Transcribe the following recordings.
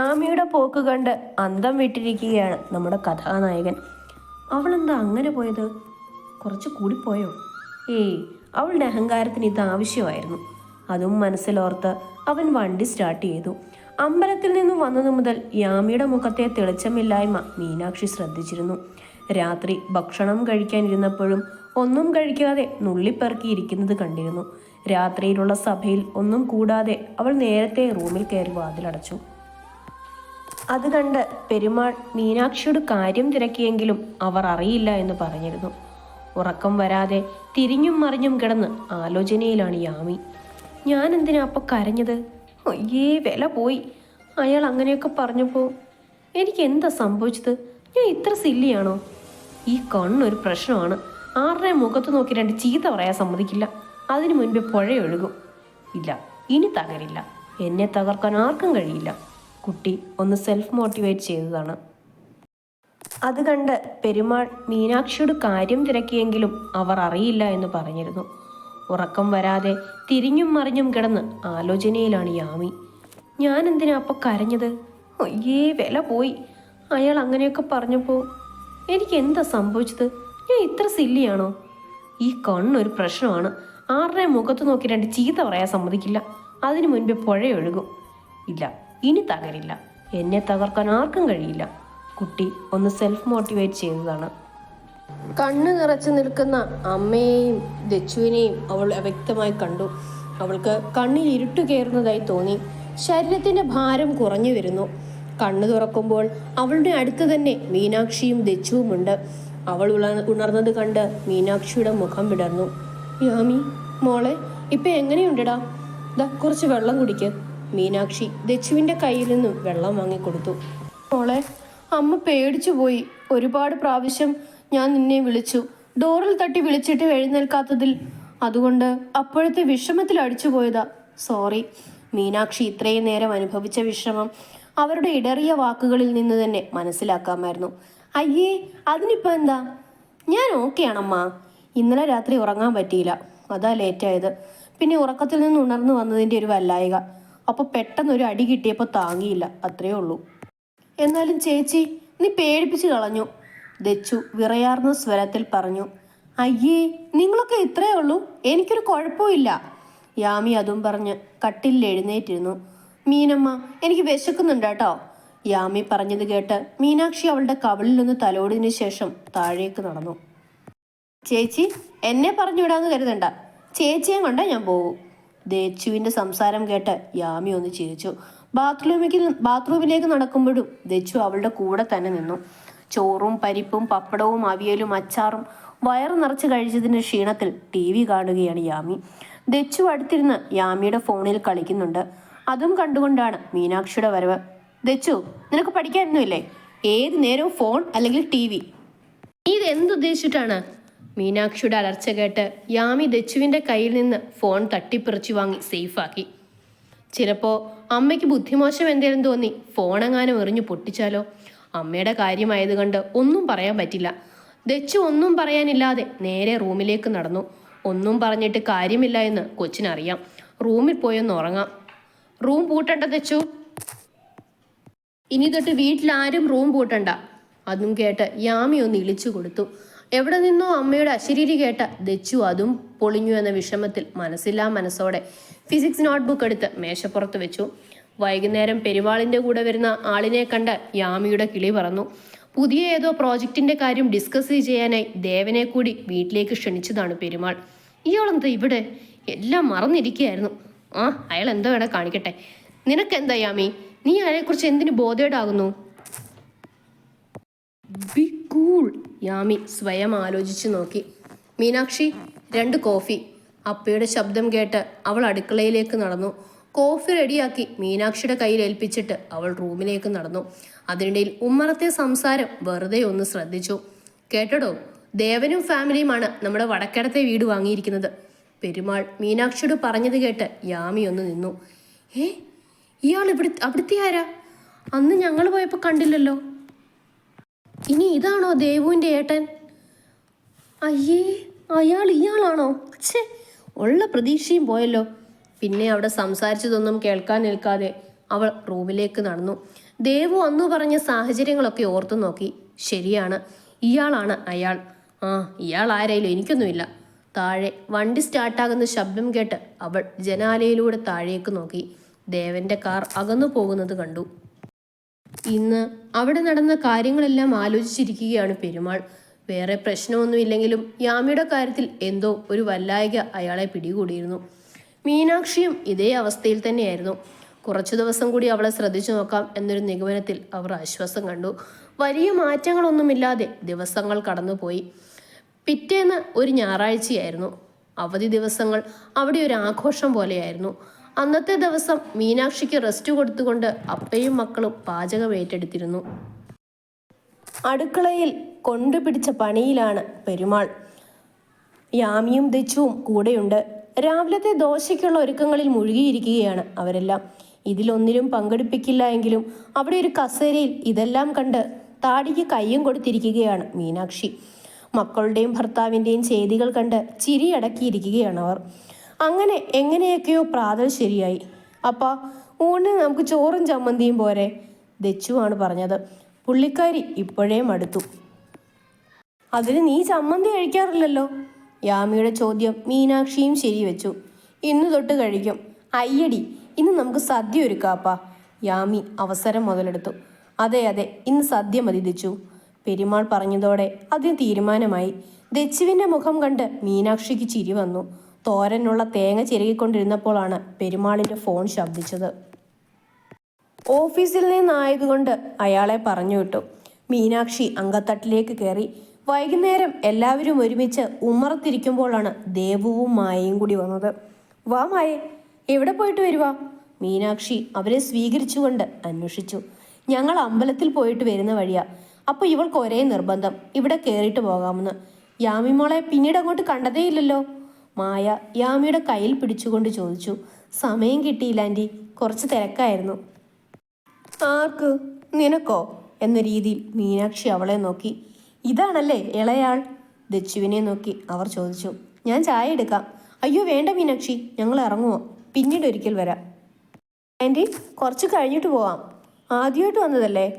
യാമിയുടെ പോക്ക് കണ്ട് അന്തം വിട്ടിരിക്കുകയാണ് നമ്മുടെ കഥാനായകൻ. അവളെന്താ അങ്ങനെ പോയത്? കുറച്ച് കൂടിപ്പോയോ ഏയ് അവളുടെ അഹങ്കാരത്തിന് ഇത് ആവശ്യമായിരുന്നു. അതും മനസ്സിലോർത്ത് അവൻ വണ്ടി സ്റ്റാർട്ട് ചെയ്തു. അമ്പലത്തിൽ നിന്നും വന്നതു മുതൽ യാമിയുടെ മുഖത്തെ തെളിച്ചമില്ലായ്മ മീനാക്ഷി ശ്രദ്ധിച്ചിരുന്നു. രാത്രി ഭക്ഷണം കഴിക്കാനിരുന്നപ്പോഴും ഒന്നും കഴിക്കാതെ നുള്ളിപ്പെറുക്കിയിരിക്കുന്നത് കണ്ടിരുന്നു. രാത്രിയിലുള്ള സഭയിൽ ഒന്നും കൂടാതെ അവൾ നേരത്തെ റൂമിൽ കയറി വാതിലടച്ചു. അത് കണ്ട് പെരുമാൾ മീനാക്ഷിയുടെ കാര്യം തിരക്കിയെങ്കിലും അവർ അറിയില്ല എന്ന് പറഞ്ഞിരുന്നു. ഉറക്കം വരാതെ തിരിഞ്ഞും മറിഞ്ഞും കിടന്ന് ആലോചനയിലാണ് യാമി. ഞാൻ എന്തിനാ അപ്പൊ കരഞ്ഞത്? അയ്യേ വില പോയി. അയാൾ അങ്ങനെയൊക്കെ പറഞ്ഞപ്പോൾ എനിക്ക് എന്താ സംഭവിച്ചത്? ഞാൻ ഇത്ര സില്ലിയാണോ? ഈ കണ്ണൊരു പ്രശ്നമാണ്. ആരുടെ മുഖത്ത് നോക്കി രണ്ട് ചീത്ത പറയാൻ സമ്മതിക്കില്ല. അതിനു മുൻപേ പുഴയൊഴുകും. ഇല്ല ഇനി തകരില്ല. എന്നെ തകർക്കാൻ ആർക്കും കഴിയില്ല. കുട്ടി ഒന്ന് സെൽഫ് മോട്ടിവേറ്റ് ചെയ്തതാണ്. അത് കണ്ട് പെരുമാൾ മീനാക്ഷിയുടെ കാര്യം തിരക്കിയെങ്കിലും അവർ അറിയില്ല എന്ന് പറഞ്ഞിരുന്നു. ഉറക്കം വരാതെ തിരിഞ്ഞും മറിഞ്ഞും കിടന്ന് ആലോചനയിലാണ് യാമി. ഞാൻ എന്തിനാ അപ്പൊ കരഞ്ഞത്? അയ്യേ വില പോയി. അയാൾ അങ്ങനെയൊക്കെ പറഞ്ഞപ്പോൾ എനിക്ക് എന്താ സംഭവിച്ചത്? ഞാൻ ഇത്ര സില്ലിയാണോ? ഈ കണ്ണൊരു പ്രശ്നമാണ്. ആരുടെ മുഖത്ത് നോക്കി രണ്ട് ചീത്ത പറയാൻ സമ്മതിക്കില്ല. അതിനു മുൻപേ പുഴയൊഴുകും. ഇല്ല ഇനി തകരില്ല. എന്നെ തകർക്കാൻ ആർക്കും കഴിയില്ല. കുട്ടി ഒന്ന് സെൽഫ് മോട്ടിവേറ്റ് ചെയ്തതാണ്. കണ്ണു നിറച്ചു നിൽക്കുന്ന അമ്മയെയും ദച്ചുവിനെയും അവൾ വ്യക്തമായി കണ്ടു. അവൾക്ക് കണ്ണിൽ ഇരുട്ടു കയറുന്നതായി തോന്നി. ശരീരത്തിന്റെ ഭാരം കുറഞ്ഞു വരുന്നു. കണ്ണു തുറക്കുമ്പോൾ അവളുടെ അടുത്ത് തന്നെ മീനാക്ഷിയും ദച്ചുവുമുണ്ട് അവൾ ഉണ- ഉണർന്നത് കണ്ട് മീനാക്ഷിയുടെ മുഖം വിടർന്നു. യാമി മോളെ ഇപ്പൊ എങ്ങനെയുണ്ടടാ? ദാ കുറച്ച് വെള്ളം കുടിക്ക്. മീനാക്ഷി ദച്ചുവിന്റെ കയ്യിൽ നിന്നും വെള്ളം വാങ്ങിക്കൊടുത്തു. മോളെ അമ്മ പേടിച്ചു പോയി. ഒരുപാട് പ്രാവശ്യം ഞാൻ നിന്നെ വിളിച്ചു. ഡോറിൽ തട്ടി വിളിച്ചിട്ട് എഴുന്നേൽക്കാത്തതിൽ അതുകൊണ്ട് അപ്പോഴത്തെ വിഷമത്തിൽ അടിച്ചു പോയതാ. സോറി. മീനാക്ഷി ഇത്രയും നേരം അനുഭവിച്ച വിഷമം അവരുടെ ഇടറിയ വാക്കുകളിൽ നിന്ന് തന്നെ മനസ്സിലാക്കാമായിരുന്നു. അയ്യേ അതിനിപ്പോ എന്താ? ഞാൻ ഓക്കെയാണമ്മ. ഇന്നലെ രാത്രി ഉറങ്ങാൻ പറ്റിയില്ല. അതാ ലേറ്റായത്. പിന്നെ ഉറക്കത്തിൽ നിന്ന് ഉണർന്നു വന്നതിന്റെ ഒരു വല്ലായിക. അപ്പൊ പെട്ടെന്ന് ഒരു അടി കിട്ടിയപ്പോൾ താങ്ങിയില്ല അത്രേ ഉള്ളൂ. എന്നാലും ചേച്ചി നീ പേടിപ്പിച്ചു കളഞ്ഞു. ദച്ചു വിറയാർന്ന സ്വരത്തിൽ പറഞ്ഞു അയ്യേ നിങ്ങളൊക്കെ ഇത്രേ ഉള്ളൂ? എനിക്കൊരു കുഴപ്പമില്ല യാമി അതും പറഞ്ഞ് കട്ടിലിൽ എഴുന്നേറ്റിരുന്നു. മീനമ്മ എനിക്ക് വിശക്കുന്നുണ്ട് കേട്ടോ. യാമി പറഞ്ഞത് കേട്ട് മീനാക്ഷി അവളുടെ കവളിൽ നിന്ന് തലോടിന് ശേഷം താഴേക്ക് നടന്നു. ചേച്ചി എന്നെ പറഞ്ഞു വിടാന്ന് കരുതണ്ട. ചേച്ചിയെ കൊണ്ടാ ഞാൻ പോകൂ ദേച്ചുവിന്റെ സംസാരം കേട്ട് യാമി ഒന്ന് ചിരിച്ചു. ബാത്റൂമിലേക്ക് ബാത്റൂമിലേക്ക് നടക്കുമ്പോഴും ദച്ചു അവളുടെ കൂടെ തന്നെ നിന്നു. ചോറും പരിപ്പും പപ്പടവും അവിയലും അച്ചാറും വയറ് നിറച്ച് കഴിച്ചതിന്റെ ക്ഷീണത്തിൽ ടി വി കാണുകയാണ് യാമി. ദച്ചു അടുത്തിരുന്ന് യാമിയുടെ ഫോണിൽ കളിക്കുന്നുണ്ട്. അതും കണ്ടുകൊണ്ടാണ് മീനാക്ഷിയുടെ വരവ്. ദച്ചു നിനക്ക് പഠിക്കാനൊന്നുമില്ലേ? ഏത് നേരവും ഫോൺ അല്ലെങ്കിൽ ടി വി? നീ ഇത് എന്തുദ്ദേശിച്ചിട്ടാണ് മീനാക്ഷിയുടെ അലർച്ച കേട്ട് യാമി ദച്ചുവിന്റെ കയ്യിൽ നിന്ന് ഫോൺ തട്ടിപ്പറിച്ചു വാങ്ങി സേഫാക്കി. ചിലപ്പോ അമ്മയ്ക്ക് ബുദ്ധിമോശം എന്തേലും തോന്നി ഫോണെങ്ങാനും എറിഞ്ഞു പൊട്ടിച്ചാലോ? അമ്മയുടെ കാര്യമായത് കണ്ട് ഒന്നും പറയാൻ പറ്റില്ല. ദച്ചു ഒന്നും പറയാനില്ലാതെ നേരെ റൂമിലേക്ക് നടന്നു. ഒന്നും പറഞ്ഞിട്ട് കാര്യമില്ല എന്ന് കൊച്ചിനറിയാം. റൂമിൽ പോയൊന്ന് ഉറങ്ങാം. റൂം പൂട്ടണ്ട ദച്ചു. ഇനി തൊട്ട് വീട്ടിലാരും റൂം പൂട്ടണ്ട. അതും കേട്ട് യാമി ഒന്ന് ഇളിച്ചു കൊടുത്തു. എവിടെ നിന്നോ അമ്മയുടെ അശരീരി കേട്ട ദച്ചു അതും പൊളിഞ്ഞു എന്ന വിഷമത്തിൽ മനസ്സില്ലാ മനസ്സോടെ ഫിസിക്സ് നോട്ട്ബുക്ക് എടുത്ത് മേശപ്പുറത്ത് വെച്ചു. വൈകുന്നേരം പെരുവാളിന്റെ കൂടെ വരുന്ന ആളിനെ കണ്ട് യാമിയുടെ കിളി പറന്നു. പുതിയ ഏതോ പ്രോജക്റ്റിന്റെ കാര്യം ഡിസ്കസ് ചെയ്യാനായി ദേവനെ കൂടി വീട്ടിലേക്ക് ക്ഷണിച്ചതാണ് പെരുമാൾ. ഇയാളെന്താ ഇവിടെ? എല്ലാം മറന്നിരിക്കുകയായിരുന്നു. ആ അയാൾ എന്തോ വേണേ കാണിക്കട്ടെ? നിനക്കെന്താ യാമി? നീ അയാളെക്കുറിച്ച് എന്തിനു ബോധേഡാകുന്നു ബി കൂൾ. യാമി സ്വയം ആലോചിച്ചു നോക്കി. മീനാക്ഷി രണ്ട് കോഫി. അപ്പയുടെ ശബ്ദം കേട്ട് അവൾ അടുക്കളയിലേക്ക് നടന്നു. കോഫി റെഡിയാക്കി മീനാക്ഷിയുടെ കയ്യിൽ ഏൽപ്പിച്ചിട്ട് അവൾ റൂമിലേക്ക് നടന്നു. അതിനിടയിൽ ഉമ്മറത്തെ സംസാരം വെറുതെ ഒന്ന് ശ്രദ്ധിച്ചു. കേട്ടടോ ദേവനും ഫാമിലിയുമാണ് നമ്മുടെ വടക്കടത്തെ വീട് വാങ്ങിയിരിക്കുന്നത്. പെരുമാൾ മീനാക്ഷിയോട് പറഞ്ഞത് കേട്ട് യാമി ഒന്ന് നിന്നു. ഏ ഇയാൾ ഇവിടെ അവിടുത്തെ ആരാ? അന്ന് ഞങ്ങൾ പോയപ്പോൾ കണ്ടില്ലല്ലോ. ഇനി ഇതാണോ ദേവുവിന്റെ ഏട്ടൻ? അയ്യേ അയാൾ ഇയാളാണോ? ഛേ ഉള്ള പ്രതീക്ഷയും പോയല്ലോ. പിന്നെ അവിടെ സംസാരിച്ചതൊന്നും കേൾക്കാൻ നിൽക്കാതെ അവൾ റൂമിലേക്ക് നടന്നു. ദേവു അന്നു പറഞ്ഞ സാഹചര്യങ്ങളൊക്കെ ഓർത്തു നോക്കി. ശരിയാണ് ഇയാളാണ് അയാൾ. ആ ഇയാൾ ആരായാലും എനിക്കൊന്നുമില്ല. താഴെ വണ്ടി സ്റ്റാർട്ടാകുന്ന ശബ്ദം കേട്ട് അവൾ ജനാലയിലൂടെ താഴേക്ക് നോക്കി. ദേവന്റെ കാർ അകന്നു പോകുന്നത് കണ്ടു. ഇന്ന് അവിടെ നടന്ന കാര്യങ്ങളെല്ലാം ആലോചിച്ചിരിക്കുകയാണ് പെരുമാൾ. വേറെ പ്രശ്നമൊന്നുമില്ലെങ്കിലും യാമിയുടെ കാര്യത്തിൽ എന്തോ ഒരു വല്ലായിക അയാളെ പിടികൂടിയിരുന്നു. മീനാക്ഷിയും ഇതേ അവസ്ഥയിൽ തന്നെയായിരുന്നു. കുറച്ചു ദിവസം കൂടി അവളെ ശ്രദ്ധിച്ചു നോക്കാം എന്നൊരു നിഗമനത്തിൽ അവർ ആശ്വാസം കണ്ടു. വലിയ മാറ്റങ്ങളൊന്നുമില്ലാതെ ദിവസങ്ങൾ കടന്നുപോയി. പിറ്റേന്ന് ഒരു ഞായറാഴ്ചയായിരുന്നു. അവധി ദിവസങ്ങൾ അവിടെ ഒരു ആഘോഷം പോലെയായിരുന്നു. അന്നത്തെ ദിവസം മീനാക്ഷിക്ക് റെസ്റ്റ് കൊടുത്തുകൊണ്ട് അപ്പയും മക്കളും പാചകം ഏറ്റെടുത്തിരുന്നു. അടുക്കളയിൽ കൊണ്ടുപിടിച്ച പണിയിലാണ് പെരുമാൾ. യാമിയും ദച്ചുവും കൂടെയുണ്ട്. രാവിലത്തെ ദോശയ്ക്കുള്ള ഒരുക്കങ്ങളിൽ മുഴുകിയിരിക്കുകയാണ് അവരെല്ലാം. ഇതിലൊന്നിലും പങ്കെടുപ്പിക്കില്ല എങ്കിലും അവിടെ ഒരു കസേരയിൽ ഇതെല്ലാം കണ്ട് താടിക്ക് കയ്യും കൊടുത്തിരിക്കുകയാണ് മീനാക്ഷി. മക്കളുടെയും ഭർത്താവിന്റെയും ചെയ്തികൾ കണ്ട് ചിരിയടക്കിയിരിക്കുകയാണ് അവർ. അങ്ങനെ എങ്ങനെയൊക്കെയോ പ്രാതൽ ശരിയായി. അപ്പ ഊണിന് നമുക്ക് ചോറും ചമ്മന്തിയും പോരെ ദച്ചുവാണ് പറഞ്ഞത്. പുള്ളിക്കാരി ഇപ്പോഴേ മടുത്തു. അതിന് നീ ചമ്മന്തി കഴിക്കാറില്ലല്ലോ? യാമിയുടെ ചോദ്യം മീനാക്ഷിയും ശരിവെച്ചു. ഇന്ന് തൊട്ട് കഴിക്കും. അയ്യടി ഇന്ന് നമുക്ക് സദ്യ ഒരുക്കാപ്പാ. യാമി അവസരം മുതലെടുത്തു. അതെ അതെ ഇന്ന് സദ്യ മതി ദച്ചു. പെരുമാൾ പറഞ്ഞതോടെ അതിന് തീരുമാനമായി. ദച്ചുവിന്റെ മുഖം കണ്ട് മീനാക്ഷിക്ക് ചിരി വന്നു. തോരനുള്ള തേങ്ങ ചിരകിക്കൊണ്ടിരുന്നപ്പോഴാണ് പെരുമാളിന്റെ ഫോൺ ശബ്ദിച്ചത്. ഓഫീസിൽ നിന്നായതുകൊണ്ട് അയാളെ പറഞ്ഞു വിട്ടു. മീനാക്ഷി അങ്കത്തട്ടിലേക്ക് കയറി. വൈകുന്നേരം എല്ലാവരും ഒരുമിച്ച് ഉമ്മറത്തിരിക്കുമ്പോഴാണ് ദേവുവും മായയും കൂടി വന്നത്. വാ മായെ എവിടെ പോയിട്ട് വരുവാ? മീനാക്ഷി അവരെ സ്വീകരിച്ചുകൊണ്ട് അന്വേഷിച്ചു. ഞങ്ങൾ അമ്പലത്തിൽ പോയിട്ട് വരുന്ന വഴിയാ. അപ്പോൾ ഇവൾക്ക് ഒരേ നിർബന്ധം. ഇവിടെ കയറിയിട്ട് പോകാമെന്ന്. യാമിമോളെ പിന്നീട് അങ്ങോട്ട് കണ്ടതേയില്ലല്ലോ. മായ യാമിയുടെ കയ്യിൽ പിടിച്ചുകൊണ്ട് ചോദിച്ചു സമയം കിട്ടിയില്ല ആന്റി കുറച്ച് തിരക്കായിരുന്നു. ആർക്ക്? നിനക്കോ? എന്ന രീതിയിൽ മീനാക്ഷി അവളെ നോക്കി. ഇതാണല്ലേ ഇളയാൾ? ദച്ചുവിനെ നോക്കി അവർ ചോദിച്ചു. ഞാൻ ചായ എടുക്കാം. അയ്യോ വേണ്ട മീനാക്ഷി. ഞങ്ങൾ ഇറങ്ങുമോ പിന്നീട് ഒരിക്കൽ വരാം. ആന്റി കുറച്ച് കഴിഞ്ഞിട്ട് പോവാം. ആദ്യമായിട്ട് വന്നതല്ലേ?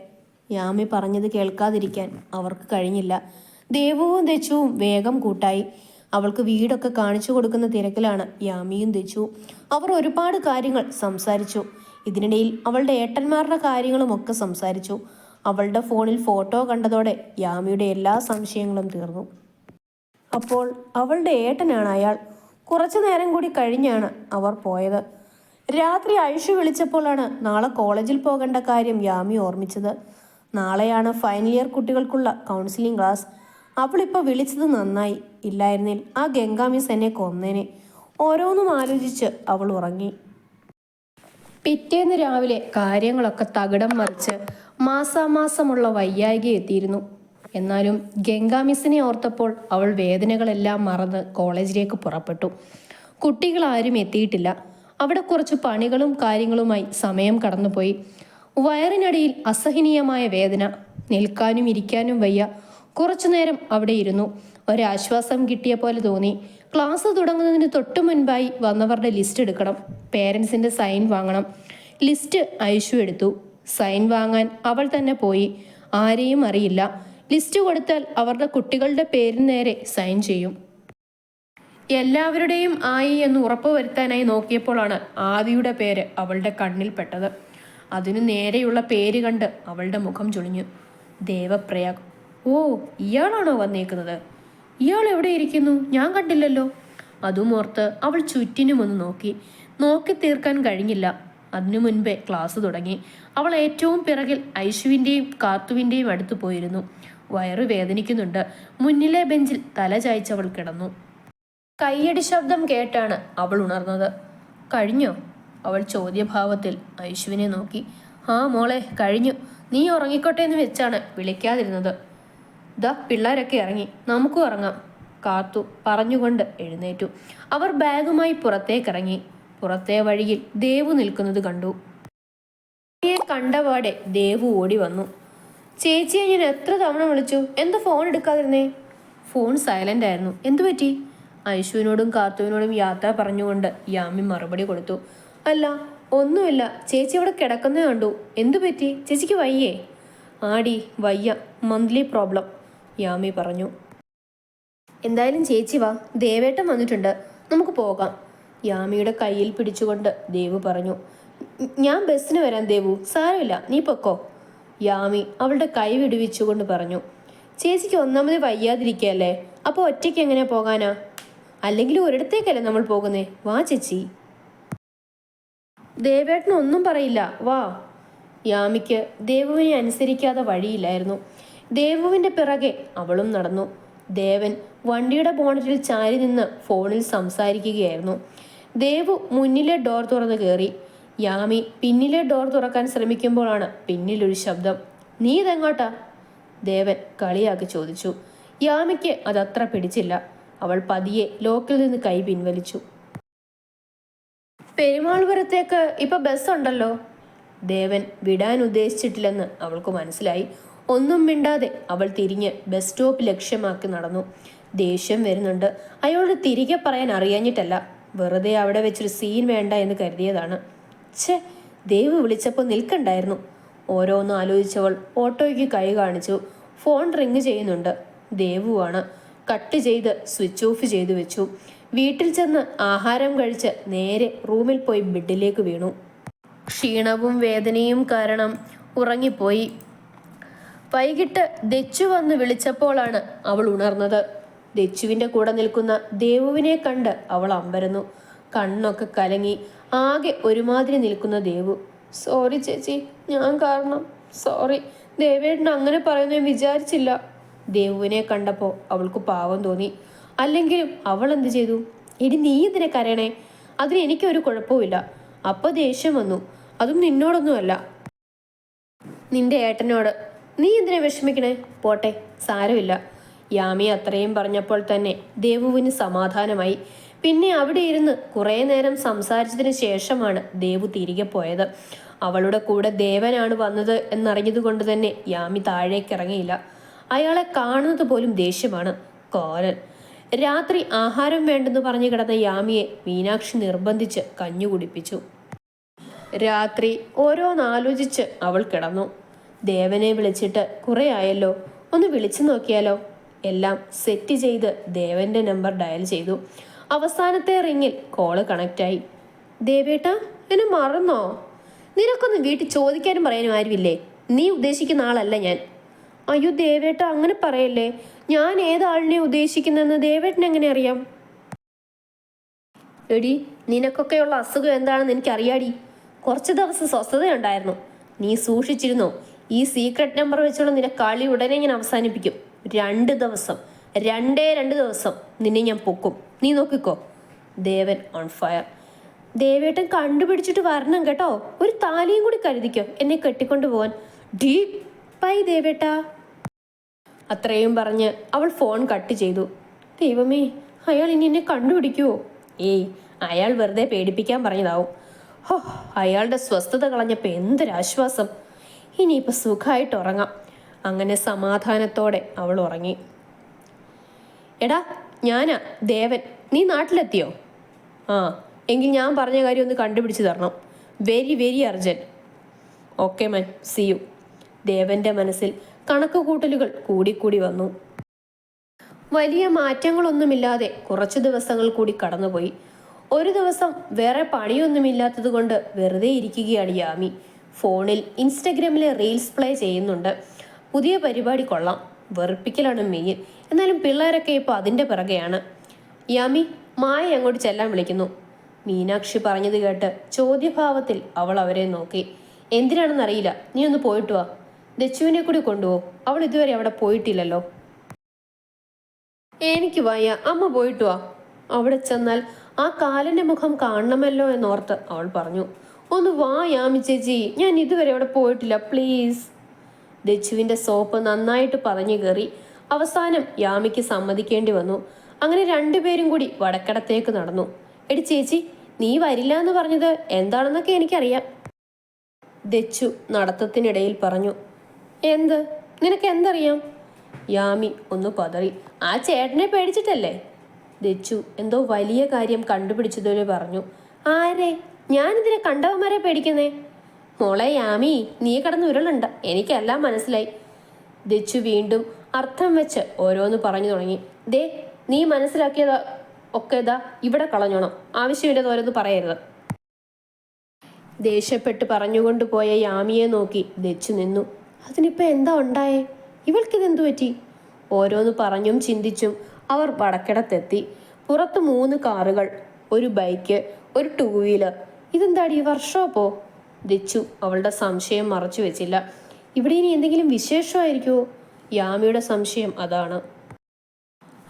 യാമി പറഞ്ഞത് കേൾക്കാതിരിക്കാൻ അവർക്ക് കഴിഞ്ഞില്ല. ദേവുവും ദച്ചുവും വേഗം കൂട്ടായി. അവൾക്ക് വീടൊക്കെ കാണിച്ചു കൊടുക്കുന്ന തിരക്കിലാണ് യാമിയും ദിച്ചു അവർ ഒരുപാട് കാര്യങ്ങൾ സംസാരിച്ചു. ഇതിനിടയിൽ അവളുടെ ഏട്ടന്മാരുടെ കാര്യങ്ങളും ഒക്കെ സംസാരിച്ചു. അവളുടെ ഫോണിൽ ഫോട്ടോ കണ്ടതോടെ യാമിയുടെ എല്ലാ സംശയങ്ങളും തീർന്നു. അപ്പോൾ അവളുടെ ഏട്ടനാണ് അയാൾ. കുറച്ചു നേരം കൂടി കഴിഞ്ഞാണ് അവർ പോയത്. രാത്രി ഐഷു വിളിച്ചപ്പോഴാണ് നാളെ കോളേജിൽ പോകേണ്ട കാര്യം യാമി ഓർമ്മിച്ചത്. നാളെയാണ് ഫൈനൽ ഇയർ കുട്ടികൾക്കുള്ള കൗൺസിലിംഗ് ക്ലാസ്. അവളിപ്പോൾ വിളിച്ചത് നന്നായി ഇല്ലായിരുന്നിൽ ആ ഗംഗാമിസ് എന്നെ കൊന്നേനെ. ഓരോന്നും ആലോചിച്ച് അവൾ ഉറങ്ങി. പിറ്റേന്ന് രാവിലെ കാര്യങ്ങളൊക്കെ തകിടം മറിച്ച് മാസാമാസമുള്ള വയ്യായിക എത്തിയിരുന്നു. എന്നാലും ഗംഗാമിസിനെ ഓർത്തപ്പോൾ അവൾ വേദനകളെല്ലാം മറന്ന് കോളേജിലേക്ക് പുറപ്പെട്ടു. കുട്ടികളാരും എത്തിയിട്ടില്ല. അവിടെ കുറച്ച് പണികളും കാര്യങ്ങളുമായി സമയം കടന്നുപോയി. വയറിനടിയിൽ അസഹനീയമായ വേദന. നിൽക്കാനും ഇരിക്കാനും വയ്യ. കുറച്ചു നേരം അവിടെ ഇരുന്നു. ഒരാശ്വാസം കിട്ടിയ പോലെ തോന്നി. ക്ലാസ് തുടങ്ങുന്നതിന് തൊട്ടു മുൻപായി വന്നവരുടെ ലിസ്റ്റ് എടുക്കണം. പേരൻസിന്റെ സൈൻ വാങ്ങണം. ലിസ്റ്റ് ഐഷു എടുത്തു. സൈൻ വാങ്ങാൻ അവൾ തന്നെ പോയി. ആരെയും അറിയില്ല. ലിസ്റ്റ് കൊടുത്താൽ അവരുടെ കുട്ടികളുടെ പേരിന് നേരെ സൈൻ ചെയ്യും. എല്ലാവരുടെയും ആയി എന്ന് ഉറപ്പുവരുത്താനായി നോക്കിയപ്പോഴാണ് ആദിയുടെ പേര് അവളുടെ കണ്ണിൽ പെട്ടത്. അതിനു നേരെയുള്ള പേര് കണ്ട് അവളുടെ മുഖം ചുളിഞ്ഞു. ദേവപ്രയാഗ്. ഓ ഇയാളാണോ വന്നേക്കുന്നത്? ഇയാൾ എവിടെ ഇരിക്കുന്നു? ഞാൻ കണ്ടില്ലല്ലോ. അതും ഓർത്ത് അവൾ ചുറ്റിനും ഒന്ന് നോക്കി. നോക്കി തീർക്കാൻ കഴിഞ്ഞില്ല. അതിനു മുൻപേ ക്ലാസ് തുടങ്ങി. അവൾ ഏറ്റവും പിറകിൽ ഐശുവിന്റെയും കാത്തുവിന്റെയും അടുത്ത് പോയിരുന്നു. വയറ് വേദനിക്കുന്നുണ്ട്. മുന്നിലെ ബെഞ്ചിൽ തല ചായ്ച്ചവൾ കിടന്നു. കയ്യടി ശബ്ദം കേട്ടാണ് അവൾ ഉണർന്നത്. കഴിഞ്ഞോ? അവൾ ചോദ്യഭാവത്തിൽ ഐശുവിനെ നോക്കി. ആ മോളെ കഴിഞ്ഞു. നീ ഉറങ്ങിക്കോട്ടെ എന്ന് വെച്ചാണ് വിളിക്കാതിരുന്നത്. ദാ പിള്ളേരൊക്കെ ഇറങ്ങി. നമുക്കും ഇറങ്ങാം. കാത്തു പറഞ്ഞുകൊണ്ട് എഴുന്നേറ്റു. അവർ ബാഗുമായി പുറത്തേക്കിറങ്ങി. പുറത്തെ വഴിയിൽ ദേവു നിൽക്കുന്നത് കണ്ടു. ചേച്ചിയെ കണ്ടപാടെ ദേവു ഓടി വന്നു. ചേച്ചിയെ ഞാൻ എത്ര തവണ വിളിച്ചു? എന്താ ഫോൺ എടുക്കാതിരുന്നേ? ഫോൺ സൈലന്റ് ആയിരുന്നു. എന്തു പറ്റി? ഐശുവിനോടും കാത്തുവിനോടും യാത്ര പറഞ്ഞുകൊണ്ട് യാമി മറുപടി കൊടുത്തു. അല്ല ഒന്നുമില്ല. ചേച്ചി അവിടെ കിടക്കുന്നേ കണ്ടു. എന്തു പറ്റി? ചേച്ചിക്ക് വയ്യേ? ആടി വയ്യ. Monthly problem. യാമി പറഞ്ഞു. എന്തായാലും ചേച്ചി വാ. ദേവേട്ടൻ വന്നിട്ടുണ്ട്. നമുക്ക് പോകാം. യാമിയുടെ കയ്യിൽ പിടിച്ചുകൊണ്ട് ദേവു പറഞ്ഞു. ഞാൻ ബസ്സിന് വരാൻ ദേവു. സാരമില്ല. നീ പൊക്കോ. യാമി അവളുടെ കൈ വിടുവിച്ചുകൊണ്ട് പറഞ്ഞു. ചേച്ചിക്ക് ഒന്നാമത് വയ്യാതിരിക്കുകയല്ലേ അപ്പോൾ ഒറ്റയ്ക്ക് എങ്ങനെ പോകാനാ? അല്ലെങ്കിൽ ഒരിടത്തേക്കല്ലേ നമ്മൾ പോകുന്നേ? വാ ചേച്ചി. ദേവേട്ടനൊന്നും പറയില്ല. വാ. യാമിക്ക് ദേവുവിനെ അനുസരിക്കാതെ വഴിയില്ലായിരുന്നു. ദേവുവിന്റെ പിറകെ അവളും നടന്നു. ദേവൻ വണ്ടിയുടെ ബോണറ്റിൽ ചാരി നിന്ന് ഫോണിൽ സംസാരിക്കുകയായിരുന്നു. ദേവു മുന്നിലെ ഡോർ തുറന്നു കയറി യാമി പിന്നിലെ ഡോർ തുറക്കാൻ ശ്രമിക്കുമ്പോഴാണ് പിന്നിലൊരു ശബ്ദം. നീ ഇതെങ്ങോട്ടാ? ദേവൻ കളിയാക്കി ചോദിച്ചു. യാമിക്ക് അതത്ര പിടിച്ചില്ല. അവൾ പതിയെ ലോക്കിൽ നിന്ന് കൈ പിൻവലിച്ചു. പെരുമാൾപുരത്തേക്ക് ഇപ്പൊ ബസ് ഉണ്ടല്ലോ ദേവൻ വിടാൻ ഉദ്ദേശിച്ചിട്ടില്ലെന്ന് അവൾക്ക് മനസ്സിലായി. ഒന്നും മിണ്ടാതെ അവൾ തിരിഞ്ഞ് ബസ് സ്റ്റോപ്പ് ലക്ഷ്യമാക്കി നടന്നു. ദേഷ്യം വരുന്നുണ്ട്. അയാളോട് തിരികെ പറയാൻ അറിയാഞ്ഞിട്ടല്ല. വെറുതെ അവിടെ വെച്ചൊരു സീൻ വേണ്ട എന്ന് കരുതിയതാണ്. ഛേ ദേവ് വിളിച്ചപ്പോൾ നിൽക്കണ്ടായിരുന്നു. ഓരോന്നും ആലോചിച്ചവൾ ഓട്ടോയ്ക്ക് കൈ കാണിച്ചു. ഫോൺ റിങ് ചെയ്യുന്നുണ്ട്. ദേവുവാണ്. കട്ട് ചെയ്ത് സ്വിച്ച് ഓഫ് ചെയ്തു വെച്ചു. വീട്ടിൽ ചെന്ന് ആഹാരം കഴിച്ച് നേരെ റൂമിൽ പോയി ബെഡിലേക്ക് വീണു. ക്ഷീണവും വേദനയും കാരണം ഉറങ്ങിപ്പോയി. വൈകിട്ട് ദച്ചു വന്ന് വിളിച്ചപ്പോഴാണ് അവൾ ഉണർന്നത്. ദച്ചുവിന്റെ കൂടെ നിൽക്കുന്ന ദേവുവിനെ കണ്ട് അവൾ അമ്പരന്നു. കണ്ണൊക്കെ കലങ്ങി ആകെ ഒരുമാതിരി നിൽക്കുന്ന ദേവു സോറി ചേച്ചി ഞാൻ കാരണം സോറി ദേവേട്ടൻ അങ്ങനെ പറയുന്ന ഞാൻ വിചാരിച്ചില്ല. ദേവുവിനെ കണ്ടപ്പോൾ അവൾക്ക് പാവം തോന്നി. അല്ലെങ്കിലും അവൾ എന്ത് ചെയ്തു? ഇനി നീ ഇതിനെ കരയണേ? അതിന് എനിക്കൊരു കുഴപ്പവുമില്ല അപ്പോൾ ദേഷ്യം വന്നു. അതും നിന്നോടൊന്നുമല്ല. നിന്റെ ഏട്ടനോട് നീ എന്തിനാ വിഷമിക്കണേ? പോട്ടെ സാരമില്ല. യാമി അത്രയും പറഞ്ഞപ്പോൾ തന്നെ ദേവുവിന് സമാധാനമായി. പിന്നെ അവിടെ ഇരുന്ന് കുറേ നേരം സംസാരിച്ചതിന് ശേഷമാണ് ദേവു തിരികെ പോയത്. അവളുടെ കൂടെ ദേവനാണ് വന്നത് എന്നറിഞ്ഞതുകൊണ്ട് തന്നെ യാമി താഴേക്ക് ഇറങ്ങിയില്ല. അയാളെ കാണുന്നത് പോലും ദേഷ്യമാണ്. കോരൻ. രാത്രി ആഹാരം വേണ്ടെന്ന് പറഞ്ഞു കിടന്ന യാമിയെ മീനാക്ഷി നിർബന്ധിച്ച് കഞ്ഞു കുടിപ്പിച്ചു. രാത്രി ഓരോന്നാലോചിച്ച് അവൾ കിടന്നു. ദേവനെ വിളിച്ചിട്ട് കുറെ ആയല്ലോ. ഒന്ന് വിളിച്ചു നോക്കിയാലോ? എല്ലാം സെറ്റ് ചെയ്ത് ദേവന്റെ നമ്പർ ഡയൽ ചെയ്തു. അവസാനത്തെ റിങ്ങിൽ കോൾ കണക്റ്റായി ദേവേട്ട എന്നെ മറന്നോ? നിനക്കൊന്ന് വീട്ടിൽ ചോദിക്കാനും പറയാനും ആരുമില്ലേ? നീ ഉദ്ദേശിക്കുന്ന ആളല്ല ഞാൻ. അയ്യോ ദേവേട്ട അങ്ങനെ പറയല്ലേ? ഞാൻ ഏതാളിനെ ഉദ്ദേശിക്കുന്നെന്ന് ദേവേട്ടൻ എങ്ങനെ അറിയാം? എടി നിനക്കൊക്കെയുള്ള അസുഖം എന്താണെന്ന് എനിക്കറിയാടി. കുറച്ച് ദിവസം സ്വസ്ഥതയുണ്ടായിരുന്നു. നീ സൂക്ഷിച്ചിരുന്നോ? ഈ സീക്രട്ട് നമ്പർ വെച്ചുള്ള നിന്റെ കളി ഉടനെ ഞാൻ അവസാനിപ്പിക്കും. രണ്ട് ദിവസം. രണ്ടേ രണ്ട് ദിവസം നിന്നെ ഞാൻ പൊക്കും. നീ നോക്കിക്കോ. ദേവൻ ഓൺ ഫയർ ദേവേട്ടൻ കണ്ടുപിടിച്ചിട്ട് വരണം കേട്ടോ. ഒരു താലിയും കൂടി കരുതിക്കോ എന്നെ കെട്ടിക്കൊണ്ട് പോവാൻ. ഡീ ബൈ ദേവേട്ട. അത്രയും പറഞ്ഞ് അവൾ ഫോൺ കട്ട് ചെയ്തു. ദൈവമേ അയാൾ ഇനി എന്നെ കണ്ടുപിടിക്കുവോ? ഏയ് അയാൾ വെറുതെ പേടിപ്പിക്കാൻ പറഞ്ഞതാവും. ഹോ അയാളുടെ സ്വസ്ഥത കളഞ്ഞപ്പോൾ എന്തൊരാശ്വാസം. ഇനിയിപ്പോൾ സുഖമായിട്ട് ഉറങ്ങാം. അങ്ങനെ സമാധാനത്തോടെ അവൾ ഉറങ്ങി. എടാ ഞാനാ ദേവൻ നീ നാട്ടിലെത്തിയോ? ആ എങ്കിൽ ഞാൻ പറഞ്ഞ കാര്യം ഒന്ന് കണ്ടുപിടിച്ച് തരണം. Very very urgent okay man see you. ദേവന്റെ മനസ്സിൽ കണക്ക് കൂട്ടലുകൾ കൂടിക്കൂടി വന്നു. വലിയ മാറ്റങ്ങളൊന്നുമില്ലാതെ കുറച്ച് ദിവസങ്ങൾ കൂടി കടന്നുപോയി. ഒരു ദിവസം വേറെ പണിയൊന്നുമില്ലാത്തത് കൊണ്ട് വെറുതെ ഇരിക്കുകയാണ് യാമി. ഫോണിൽ ഇൻസ്റ്റഗ്രാമിലെ റീൽസ് പ്ലേ ചെയ്യുന്നുണ്ട്. പുതിയ പരിപാടി കൊള്ളാം. വെറുപ്പിക്കലാണ് മെയിൻ എന്നാലും പിള്ളേരൊക്കെ ഇപ്പോൾ അതിന്റെ പിറകെയാണ്. യാമി മായ അങ്ങോട്ട് ചെല്ലാൻ വിളിക്കുന്നു. മീനാക്ഷി പറഞ്ഞത് കേട്ട് ചോദ്യഭാവത്തിൽ അവൾ അവരെ നോക്കി. എന്തിനാണെന്നറിയില്ല. നീ ഒന്ന് പോയിട്ട് വാ. ദച്ചുവിനെ കൂടി കൊണ്ടുപോകും അവൾ ഇതുവരെ അവിടെ പോയിട്ടില്ലല്ലോ. എനിക്ക് വയ്യ. അമ്മ പോയിട്ട് വാ. അവിടെ ചെന്നാൽ ആ കാലിന്റെ മുഖം കാണണമല്ലോ എന്നോർത്ത് അവൾ പറഞ്ഞു. ഒന്ന് വാ യാമി ചേച്ചി. ഞാൻ ഇതുവരെ അവിടെ പോയിട്ടില്ല. പ്ലീസ് ദച്ചുവിന്റെ സോപ്പ് നന്നായിട്ട് പറഞ്ഞു കയറി. അവസാനം യാമിക്ക് സമ്മതിക്കേണ്ടി വന്നു. അങ്ങനെ രണ്ടുപേരും കൂടി വടക്കടത്തേക്ക് നടന്നു. എടി ചേച്ചി നീ വരില്ല എന്ന് പറഞ്ഞത് എന്താണെന്നൊക്കെ എനിക്കറിയാം. ദച്ചു നടത്തത്തിനിടയിൽ പറഞ്ഞു. എന്ത്? നിനക്ക് എന്തറിയാം? യാമി ഒന്ന് പതറി. ആ ചേട്ടനെ പേടിച്ചിട്ടല്ലേ? ദച്ചു എന്തോ വലിയ കാര്യം കണ്ടുപിടിച്ചതുപോലെ പറഞ്ഞു. ആരെ? ഞാനിതിനെ കണ്ടവന്മാരെ പേടിക്കുന്നേ? മോളെ യാമി നീ കടന്ന് ഉരുളുണ്ട്. എനിക്കെല്ലാം മനസ്സിലായി. ദച്ചു വീണ്ടും അർത്ഥം വെച്ച് ഓരോന്ന് പറഞ്ഞു തുടങ്ങി. ദേ നീ മനസ്സിലാക്കിയത് ഒക്കെ ഇതാ ഇവിടെ കളഞ്ഞോണം. ആവശ്യമില്ലാതെ ഓരോന്ന് പറയരുത്. ദേഷ്യപ്പെട്ട് പറഞ്ഞുകൊണ്ട് പോയ യാമിയെ നോക്കി ദച്ചു നിന്നു. അതിനിപ്പോ എന്താ ഉണ്ടായേ? ഇവൾക്കിതെന്തു പറ്റി? ഓരോന്ന് പറഞ്ഞും ചിന്തിച്ചും അവർ വടക്കിടത്തെത്തി. പുറത്ത് മൂന്ന് കാറുകൾ ഒരു ബൈക്ക് ഒരു ടൂ വീലർ ഇതെന്താടി വർഷോപ്പോ ദച്ചു അവളുടെ സംശയം മറച്ചു വെച്ചില്ല. ഇവിടെ ഇനി എന്തെങ്കിലും വിശേഷമായിരിക്കുമോ യാമിയുടെ സംശയം അതാണ്.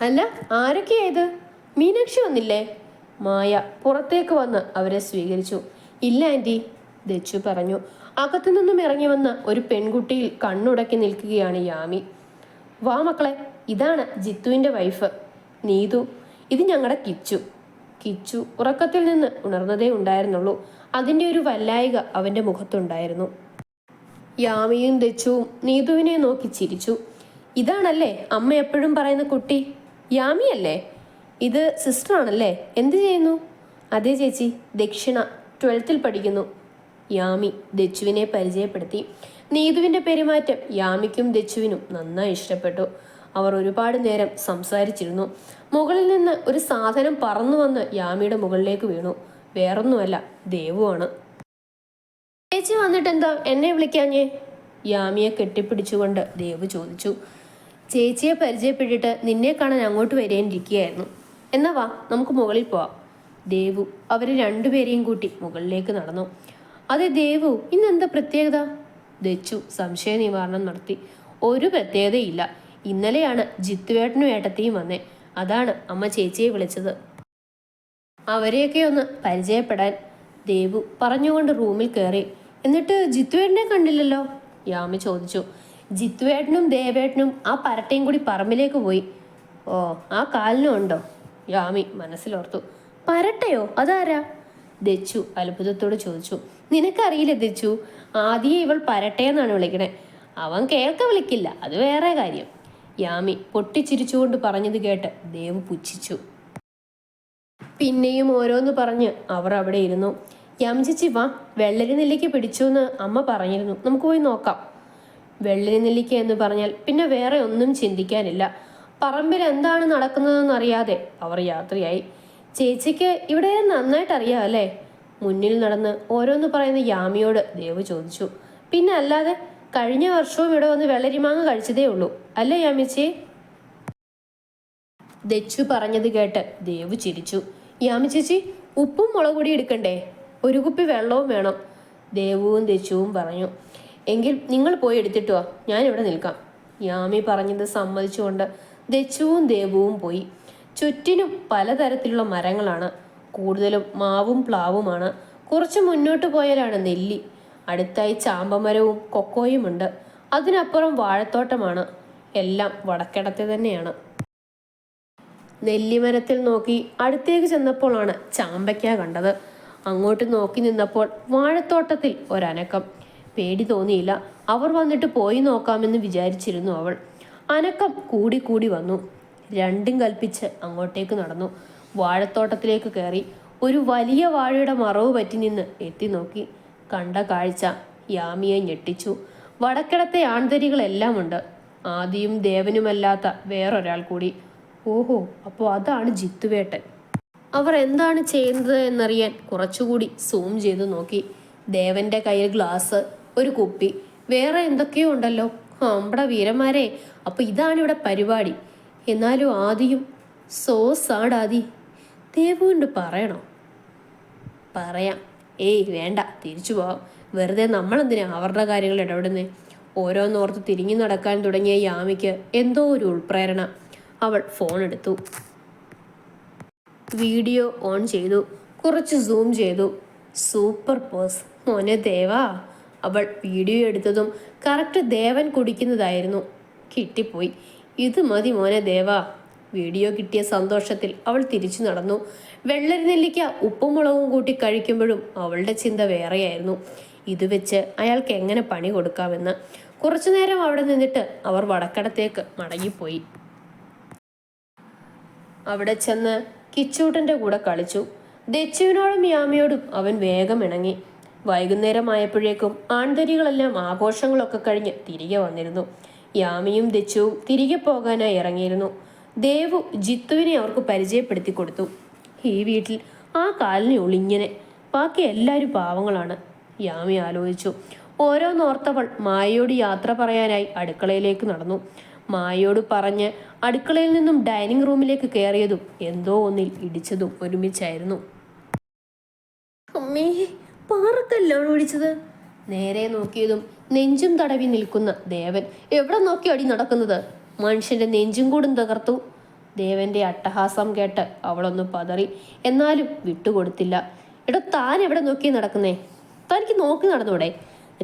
അല്ല ആരൊക്കെയാ ഇത്? മീനാക്ഷി വന്നില്ലേ? മായ പുറത്തേക്ക് വന്ന് അവരെ സ്വീകരിച്ചു. ഇല്ല ആന്റി ദച്ചു പറഞ്ഞു. അകത്തു നിന്നും ഇറങ്ങി വന്ന ഒരു പെൺകുട്ടിയിൽ കണ്ണുടക്കി നിൽക്കുകയാണ് യാമി. വാ മക്കളെ ഇതാണ് ജിത്തുവിന്റെ വൈഫ് നീതു. ഇത് ഞങ്ങളുടെ കിച്ചു. കിച്ചു ഉറക്കത്തിൽ നിന്ന് ഉണർന്നതേ ഉണ്ടായിരുന്നുള്ളൂ. അതിന്റെ ഒരു വല്ലായിക അവന്റെ മുഖത്തുണ്ടായിരുന്നു. യാമിയും ദച്ചുവും നീതുവിനെ നോക്കി ചിരിച്ചു. ഇതാണല്ലേ അമ്മ എപ്പോഴും പറയുന്ന കുട്ടി? യാമിയല്ലേ ഇത് സിസ്റ്റർ ആണല്ലേ? എന്ത് ചെയ്യുന്നു? അതേ ചേച്ചി ദക്ഷിണ ട്വൽത്തിൽ പഠിക്കുന്നു. യാമി ദച്ചുവിനെ പരിചയപ്പെടുത്തി. നീതുവിന്റെ പെരുമാറ്റം യാമിക്കും ദച്ചുവിനും നന്നായി ഇഷ്ടപ്പെട്ടു. അവർ ഒരുപാട് നേരം സംസാരിച്ചിരുന്നു. മുകളിൽ നിന്ന് ഒരു സാധനം പറന്നു വന്ന് യാമിയുടെ മുകളിലേക്ക് വീണു. വേറൊന്നുമല്ല ദേവുവാണ്. ചേച്ചി വന്നിട്ട് എന്താ എന്നെ വിളിക്കാഞ്ഞേ? യാമിയെ കെട്ടിപ്പിടിച്ചുകൊണ്ട് ദേവ് ചോദിച്ചു. ചേച്ചിയെ പരിചയപ്പെട്ടിട്ട് നിന്നെ കാണാൻ അങ്ങോട്ട് വരേണ്ടിരിക്കുകയായിരുന്നു എന്നാ വാ നമുക്ക് മുകളിൽ പോവാം. ദേവു അവരെ രണ്ടുപേരെയും കൂട്ടി മുകളിലേക്ക് നടന്നു. അതെ ദേവു ഇന്നെന്താ പ്രത്യേകത? ദച്ചു സംശയ നിവാരണം നടത്തി. ഒരു പ്രത്യേകതയില്ല. ഇന്നലെയാണ് ജിത്തുവേട്ടനും ഏട്ടത്തെയും വന്നേ. അതാണ് അമ്മ ചേച്ചിയെ വിളിച്ചത്. അവരെയൊക്കെ ഒന്ന് പരിചയപ്പെടാൻ ദേവു പറഞ്ഞുകൊണ്ട് റൂമിൽ കയറി. എന്നിട്ട് ജിത്തുവേട്ടനെ കണ്ടില്ലല്ലോ? യാമി ചോദിച്ചു. ജിത്തുവേട്ടനും ദേവേട്ടനും ആ പരട്ടയും കൂടി പറമ്പിലേക്ക് പോയി. ഓ ആ കാലിനും ഉണ്ടോ? യാമി മനസ്സിലോർത്തു. പരട്ടയോ? അതാരാ? ദച്ചു അത്ഭുതത്തോട് ചോദിച്ചു. നിനക്കറിയില്ല ദച്ചു? ആദ്യം ഇവൾ പരട്ടയെന്നാണ് വിളിക്കണേ. അവൻ കേൾക്ക വിളിക്കില്ല. അത് വേറെ കാര്യം. യാമി പൊട്ടിച്ചിരിച്ചുകൊണ്ട് പറഞ്ഞത് കേട്ട് ദേവ് പുച്ഛിച്ചു. പിന്നെയും ഓരോന്ന് പറഞ്ഞ് അവർ അവിടെ ഇരുന്നു. യംചിച്ചി വാ വെള്ളരി നെല്ലിക്ക പിടിച്ചു എന്ന് അമ്മ പറഞ്ഞിരുന്നു. നമുക്ക് പോയി നോക്കാം. വെള്ളരി നെല്ലിക്ക എന്ന് പറഞ്ഞാൽ പിന്നെ വേറെ ഒന്നും ചിന്തിക്കാനില്ല. പറമ്പിൽ എന്താണ് നടക്കുന്നതെന്ന് അറിയാതെ അവർ യാത്രയായി. ചേച്ചിക്ക് ഇവിടെ നന്നായിട്ട് അറിയാം അല്ലേ? മുന്നിൽ നടന്ന് ഓരോന്ന് പറയുന്ന യാമിയോട് ദേവ് ചോദിച്ചു. പിന്നെ അല്ലാതെ കഴിഞ്ഞ വർഷവും ഇവിടെ വന്ന് വെള്ളരിമാങ്ങ കഴിച്ചതേ ഉള്ളൂ. അല്ലേ യാമിച്ചേ? ദച്ചു പറഞ്ഞത് കേട്ട് ദേവ് ചിരിച്ചു. യാമിച്ചേച്ചി ഉപ്പും മുളക് പൊടി എടുക്കണ്ടേ? ഒരു കുപ്പി വെള്ളവും വേണം ദേവുവും ദച്ചുവും പറഞ്ഞു. എങ്കിൽ നിങ്ങൾ പോയി എടുത്തിട്ടോ ഞാനിവിടെ നിൽക്കാം. യാമി പറഞ്ഞത് സമ്മതിച്ചുകൊണ്ട് ദച്ചുവും ദേവുവും പോയി. ചുറ്റിനും പലതരത്തിലുള്ള മരങ്ങളാണ്. കൂടുതലും മാവും പ്ലാവുമാണ്. കുറച്ച് മുന്നോട്ട് പോയാലാണ് നെല്ലി. അടുത്തായി ചാമ്പമരവും കൊക്കോയുമുണ്ട് അതിനപ്പുറം വാഴത്തോട്ടമാണ്. എല്ലാം വടക്കിടത്തെ തന്നെയാണ്. നെല്ലിമരത്തിൽ നോക്കി അടുത്തേക്ക് ചെന്നപ്പോഴാണ് ചാമ്പയ്ക്ക കണ്ടത്. അങ്ങോട്ട് നോക്കി നിന്നപ്പോൾ വാഴത്തോട്ടത്തിൽ ഒരനക്കം. പേടി തോന്നിയില്ല. അവർ വന്നിട്ട് പോയി നോക്കാമെന്ന് വിചാരിച്ചിരുന്നു അവൾ. അനക്കം കൂടി കൂടി വന്നു. രണ്ടും കൽപ്പിച്ച് അങ്ങോട്ടേക്ക് നടന്നു. വാഴത്തോട്ടത്തിലേക്ക് കയറി ഒരു വലിയ വാഴയുടെ മറവ് പറ്റി നിന്ന് എത്തി നോക്കി. കണ്ട കാഴ്ച യാമിയെ ഞെട്ടിച്ചു. വടക്കിടത്തെ ആൺതരികളെല്ലാം ഉണ്ട് ആദിയും ദേവനുമല്ലാത്ത വേറൊരാൾ കൂടി. ഓഹോ അപ്പോൾ അതാണ് ജിത്തുവേട്ടൻ. അവർ എന്താണ് ചെയ്യുന്നത് എന്നറിയാൻ കുറച്ചുകൂടി സൂം ചെയ്ത് നോക്കി. ദേവന്റെ കയ്യിൽ ഗ്ലാസ് ഒരു കുപ്പി വേറെ എന്തൊക്കെയോ ഉണ്ടല്ലോ. അമ്പട വീരന്മാരെ അപ്പോൾ ഇതാണ് ഇവിടെ പരിപാടി. എന്നാലും ആദിയും സോ ആടാതി ദേവുണ്ട് പറയണോ? പറയാം. ഏയ് വേണ്ട തിരിച്ചു പോവാം. വെറുതെ നമ്മളെന്തിനാ അവരുടെ കാര്യങ്ങൾ ഇടപെടുന്നേ? ഓരോന്നോർത്ത് തിരിഞ്ഞു നടക്കാൻ തുടങ്ങിയ യാമിക്ക് എന്തോ ഒരു ഉൾപ്രേരണ. അവൾ ഫോൺ എടുത്തു. വീഡിയോ ഓൺ ചെയ്തു. കുറച്ച് സൂം ചെയ്തു. സൂപ്പർ പോസ് മോനെ ദേവാ. അവൾ വീഡിയോ എടുത്തതും കറക്റ്റ് ദേവൻ കുടിക്കുന്നതായിരുന്നു. കിട്ടിപ്പോയി. ഇത് മതി മോനെ ദേവാ. വീഡിയോ കിട്ടിയ സന്തോഷത്തിൽ അവൾ തിരിച്ചു നടന്നു. വെള്ളരി നെല്ലിക്ക ഉപ്പും മുളകും കൂട്ടി കഴിക്കുമ്പോഴും അവളുടെ ചിന്ത വേറെയായിരുന്നു. ഇത് വെച്ച് അയാൾക്ക് എങ്ങനെ പണി കൊടുക്കാമെന്ന്. കുറച്ചു നേരം അവിടെ നിന്നിട്ട് അവർ വടക്കടത്തേക്ക് മടങ്ങിപ്പോയി. അവിടെ ചെന്ന് കിച്ചൂട്ടന്റെ കൂടെ കളിച്ചു. ദച്ചുവിനോടും യാമിയോടും അവൻ വേഗം ഇണങ്ങി. വൈകുന്നേരമായപ്പോഴേക്കും ആൺതരികളെല്ലാം ആഘോഷങ്ങളൊക്കെ കഴിഞ്ഞ് തിരികെ വന്നിരുന്നു. യാമിയും ദച്ചുവും തിരികെ പോകാനായി ഇറങ്ങിയിരുന്നു. ദേവു ജിത്തുവിനെ അവർക്ക് പരിചയപ്പെടുത്തി കൊടുത്തു. ഈ വീട്ടിൽ ആ കാലിനെ ഒളിങ്ങനെ ബാക്കി എല്ലാവരും പാവങ്ങളാണ്. യാമി ആലോചിച്ചു. ഓരോന്നോർത്തവൾ മായയോട് യാത്ര പറയാനായി അടുക്കളയിലേക്ക് നടന്നു. മായയോട് പറഞ്ഞ് അടുക്കളയിൽ നിന്നും ഡൈനിങ് റൂമിലേക്ക് കയറിയതും എന്തോ ഒന്നിൽ ഇടിച്ചതും ഒരുമിച്ചായിരുന്നു. അമ്മേ പാറക്കല്ലാണ് ഒഴിച്ചത് നേരെ നോക്കിയതും നെഞ്ചും തടവി നിൽക്കുന്ന ദേവൻ. എവിടെ നോക്കി അടി നടക്കുന്നത്? മനുഷ്യന്റെ നെഞ്ചും കൂടും തകർത്തു. ദേവന്റെ അട്ടഹാസം കേട്ട് അവളൊന്ന് പതറി. എന്നാലും വിട്ടുകൊടുത്തില്ല. എടോ താൻ എവിടെ നോക്കി നടക്കുന്നേ? തനിക്ക് നോക്കി നടന്നൂടെ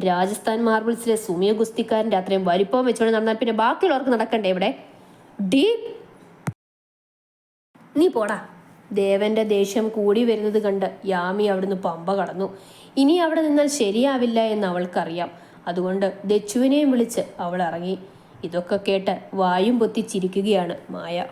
രാജസ്ഥാൻ മാർബിൾസിലെ സുമിയ ഗുസ്തിക്കാരന്റെ അത്രയും വലിപ്പം വെച്ചുകൊണ്ട് നടന്നാൽ പിന്നെ ബാക്കിയുള്ളവർക്ക് നടക്കണ്ടേ ഇവിടെ? നീ പോടാ. ദേവന്റെ ദേഷ്യം കൂടി വരുന്നത് കണ്ട് യാമി അവിടുന്ന് പമ്പ കടന്നു. ഇനി അവിടെ നിന്നാൽ ശരിയാവില്ല എന്ന് അവൾക്കറിയാം. അതുകൊണ്ട് ദച്ചുവിനെയും വിളിച്ച് അവൾ ഇറങ്ങി. ഇതൊക്കെ കേട്ട് വായും പൊത്തി ചിരിക്കുകയാണ് മായ.